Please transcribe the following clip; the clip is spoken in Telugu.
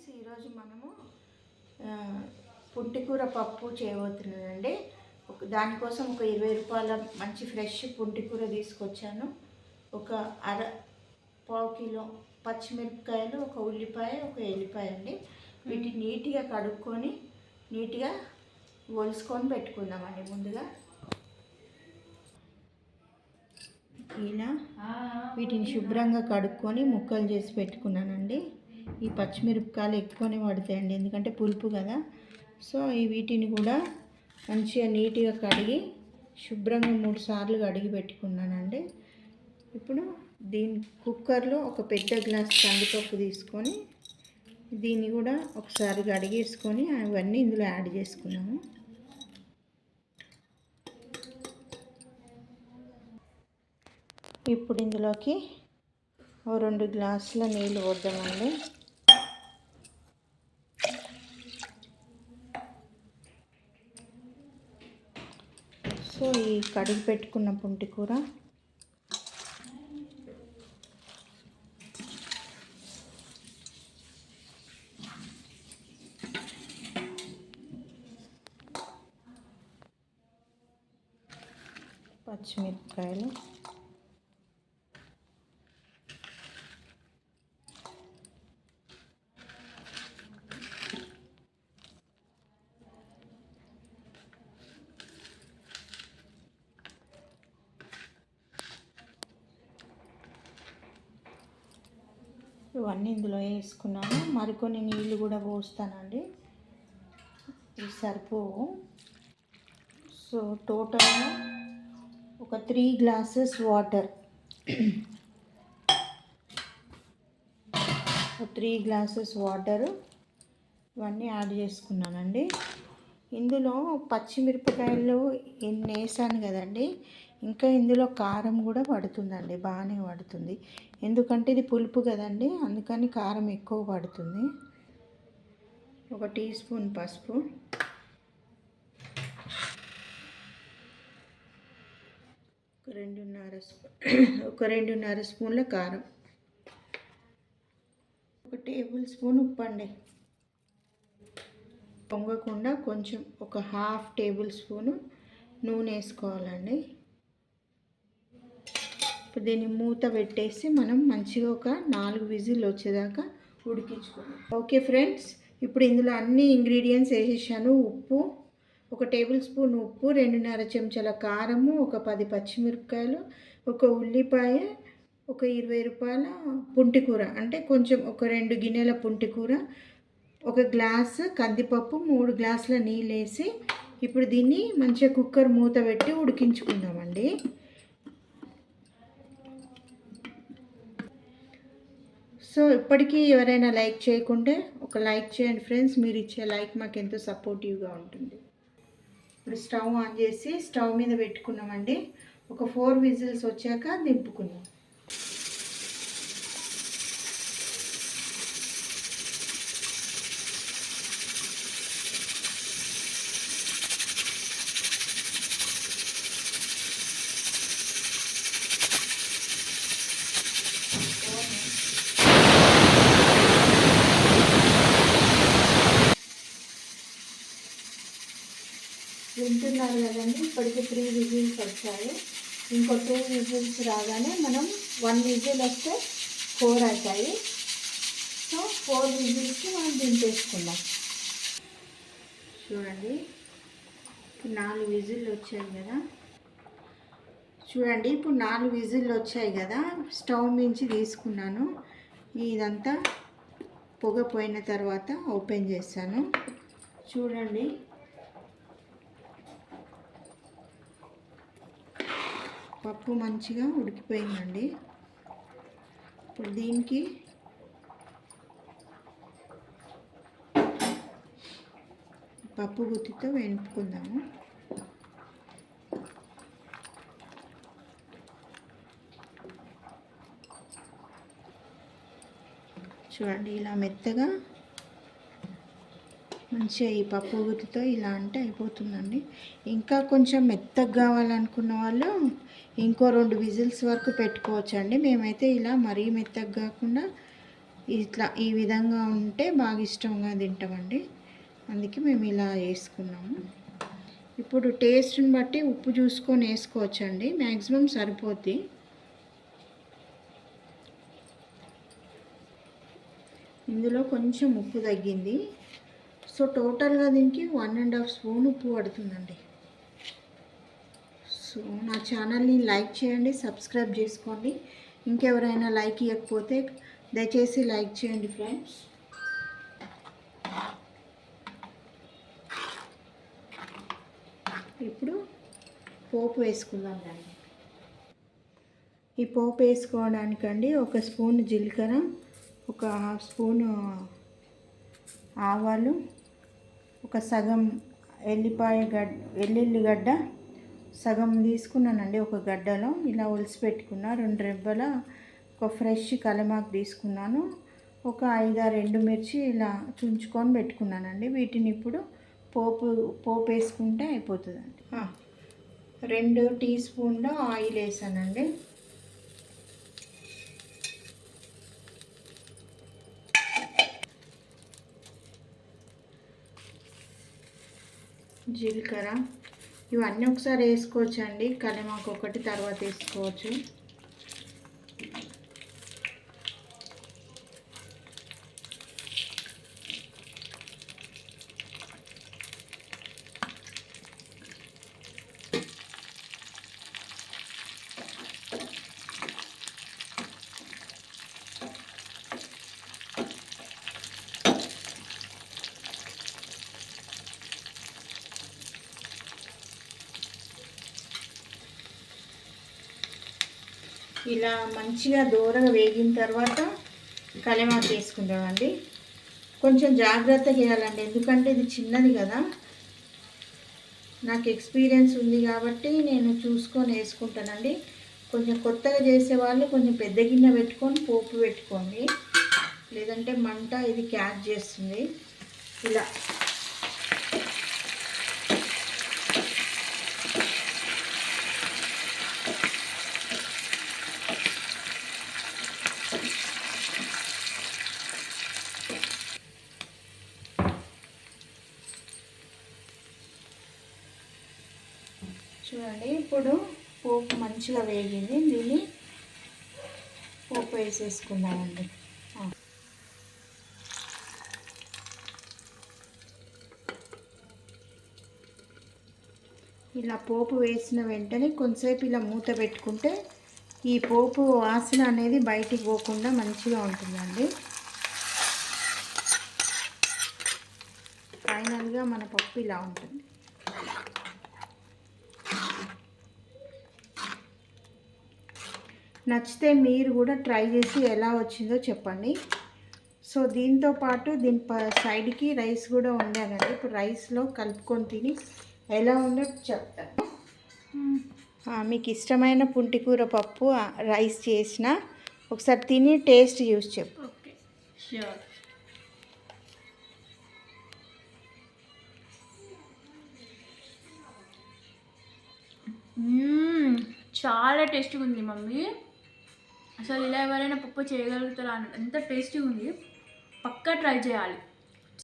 ఫ్రెండ్స్ ఈరోజు మనము పుంటికూర పప్పు చేయబోతున్నానండి. ఒక దానికోసం ఒక ఇరవై రూపాయల మంచి ఫ్రెష్ పుంటికూర తీసుకొచ్చాను. ఒక అర పావు కిలో పచ్చిమిరపకాయలు ఒక ఉల్లిపాయ ఒక ఎల్లిపాయ అండి. వీటిని నీట్గా కడుక్కొని నీట్గా ఒలుసుకొని పెట్టుకుందామండి ముందుగా. ఇలా వీటిని శుభ్రంగా కడుక్కొని ముక్కలు చేసి పెట్టుకున్నానండి. ఈ పచ్చిమిరపకాయలు ఎక్కువనే పడతాయండి ఎందుకంటే పులుపు కదా. సో ఈ వీటిని కూడా మంచిగా నీట్గా కడిగి శుభ్రంగా మూడు సార్లు కడిగి పెట్టుకున్నానండి. ఇప్పుడు దీని కుక్కర్లో ఒక పెద్ద గ్లాస్ కందిపప్పు తీసుకొని దీన్ని కూడా ఒకసారి కడిగేసుకొని అవన్నీ ఇందులో యాడ్ చేసుకున్నాము. ఇప్పుడు ఇందులోకి ఓ రెండు గ్లాసుల నీళ్ళు వద్దామండి సో ఈ కడిగి పెట్టుకున్న పుంటి కూర. పచ్చిమిరపకాయలు. ఇవన్నీ ఇందులో వేసుకున్నాను. మరికొన్ని నీళ్ళు కూడా పోస్తానండి. ఇవి సరిపోవు. సో టోటల్గా ఒక three glasses water. Three glasses water ఇవన్నీ యాడ్ చేసుకున్నానండి. ఇందులో పచ్చిమిరపకాయలు ఎన్ని వేసాను కదండి. ఇంకా ఇందులో కారం కూడా పడుతుందండి బాగానే పడుతుంది. ఎందుకంటే ఇది పులుపు కదండి అందుకని కారం ఎక్కువ పడుతుంది. ఒక టీ స్పూన్ పసుపు. ఒక రెండున్నర స్పూన్ ఒక రెండున్నర స్పూన్ల కారం. ఒక టేబుల్ స్పూన్ ఉప్పు అండి. పొంగకుండా కొంచెం ఒక హాఫ్ టేబుల్ స్పూను నూనె వేసుకోవాలండి. ఇప్పుడు దీన్ని మూత పెట్టేసి మనం మంచిగా ఒక నాలుగు విజిల్ వచ్చేదాకా ఉడికించుకోవాలి. ఓకే ఫ్రెండ్స్ ఇప్పుడు ఇందులో అన్ని ఇంగ్రీడియంట్స్ వేసేసాను. ఉప్పు ఒక టేబుల్ స్పూన్ ఉప్పు రెండున్నర చెంచాల కారము ఒక పది పచ్చిమిరపకాయలు ఒక ఉల్లిపాయ ఒక ఇరవై రూపాయల పుంటికూర అంటే కొంచెం ఒక రెండు గిన్నెల పుంటికూర ఒక గ్లాస్ కందిపప్పు మూడు గ్లాసుల నీళ్ళు వేసి ఇప్పుడు దీన్ని మంచిగా కుక్కర్ మూత పెట్టి ఉడికించుకుందామండి. సో ఇప్పటికీ ఎవరైనా లైక్ చేయకుంటే ఒక లైక్ చేయండి ఫ్రెండ్స్. మీరు ఇచ్చే లైక్ మాకు ఎంతో సపోర్టివ్గా ఉంటుంది. ఇప్పుడు స్టవ్ ఆన్ చేసి స్టవ్ మీద పెట్టుకున్నామండి. ఒక ఫోర్ విజిల్స్ వచ్చాక దింపుకున్నాం వింటున్నారు కదండి. ఇప్పటికి త్రీ విజిల్స్ వచ్చాయి. ఇంకో టూ విజిల్స్ రాగానే మనం వన్ విజిల్ వస్తే ఫోర్ అవుతాయి. సో ఫోర్ విజిల్స్కి మనం దింపేసుకుందాం. చూడండి. నాలుగు విజిల్లు వచ్చాయి కదా. చూడండి ఇప్పుడు నాలుగు విజిల్లు వచ్చాయి కదా. స్టవ్ మించి తీసుకున్నాను. ఇదంతా పొగ పోయిన తర్వాత ఓపెన్ చేశాను. చూడండి. పప్పు మంచిగా ఉడికిపోయిందండి. ఇప్పుడు దీనికి పప్పు గుత్తితో వేపుకుందాము చూడండి ఇలా మెత్తగా మంచిగా ఈ పప్పు గుత్తితో ఇలా అంటే అయిపోతుందండి. ఇంకా కొంచెం మెత్తగా కావాలనుకున్న వాళ్ళు ఇంకో రెండు విజిల్స్ వరకు పెట్టుకోవచ్చు అండి మేమైతే ఇలా మరీ మెత్తగా కాకుండా ఇట్లా ఈ విధంగా ఉంటే బాగా ఇష్టంగా తింటామండి. అందుకే మేము ఇలా వేసుకున్నాము. ఇప్పుడు టేస్ట్ని బట్టి ఉప్పు చూసుకొని వేసుకోవచ్చండి. మ్యాక్సిమం సరిపోద్ది. ఇందులో కొంచెం ఉప్పు తగ్గింది. సో టోటల్గా దీనికి వన్ అండ్ హాఫ్ స్పూన్ ఉప్పు పడుతుందండి. సో నా ఛానల్ని లైక్ చేయండి సబ్స్క్రైబ్ చేసుకోండి. ఇంకెవరైనా లైక్ ఇవ్వకపోతే దయచేసి లైక్ చేయండి ఫ్రెండ్స్. ఇప్పుడు పోపు వేసుకుందాం దాన్ని ఈ పోపు వేసుకోవడానికండి ఒక స్పూన్ జీలకర్ర ఒక హాఫ్ స్పూన్ ఆవాలు ఒక సగం ఎల్లిపాయ గడ్ వెల్లుల్లిగడ్డ సగం తీసుకున్నానండి ఒక గడ్డలో. ఇలా ఒలిసి పెట్టుకున్నా. రెండు రెబ్బల ఒక ఫ్రెష్ కలమాకు తీసుకున్నాను. ఒక ఐదారు ఎండుమిర్చి ఇలా చుంచుకొని పెట్టుకున్నానండి. వీటిని ఇప్పుడు పోపు పోపు వేసుకుంటే అయిపోతుందండి. రెండు టీ స్పూన్లో ఆయిల్ వేసానండి. జీలకర్ర. ఇవన్నీ ఒకసారి వేసుకోవచ్చు అండి కలిమాకు ఒకటి తర్వాత వేసుకోవచ్చు. ఇలా మంచిగా దూరగా వేగిన తర్వాత కలిమాకు వేసుకుంటామండి కొంచెం జాగ్రత్తగా వేయాలండి ఎందుకంటే ఇది చిన్నది కదా. నాకు ఎక్స్పీరియన్స్ ఉంది కాబట్టి నేను చూసుకొని వేసుకుంటానండి. కొంచెం కొత్తగా చేసే వాళ్ళు కొంచెం పెద్ద గిన్నె పెట్టుకొని పోపు పెట్టుకోండి. లేదంటే మంట ఇది క్యాచ్ చేస్తుంది. ఇలా చూడండి ఇప్పుడు పోపు మంచిగా వేగింది. దీన్ని పోపు వేసేసుకుందామండి. ఇలా పోపు వేసిన వెంటనే కొంతసేపు ఇలా మూత పెట్టుకుంటే ఈ పోపు వాసన అనేది బయటికి పోకుండా మంచిగా ఉంటుందండి. ఫైనల్గా మన పప్పు ఇలా ఉంటుంది. నచ్చితే మీరు కూడా ట్రై చేసి ఎలా వచ్చిందో చెప్పండి. సో దీంతో పాటు దీని ప సైడ్కి రైస్ కూడా ఉండాలండి ఇప్పుడు రైస్లో కలుపుకొని తిని ఎలా ఉందో చెప్తాను. మీకు ఇష్టమైన పుంటికూర పప్పు రైస్ చేసిన ఒకసారి తిని టేస్ట్ చూసి చెప్పు. Okay sure. చాలా టేస్టీగా ఉంది మమ్మీ. అసలు ఇలా ఎవరైనా పప్పు చేయగలుగుతారా ఎంత టేస్టీ ఉంది. పక్కా ట్రై చేయాలి.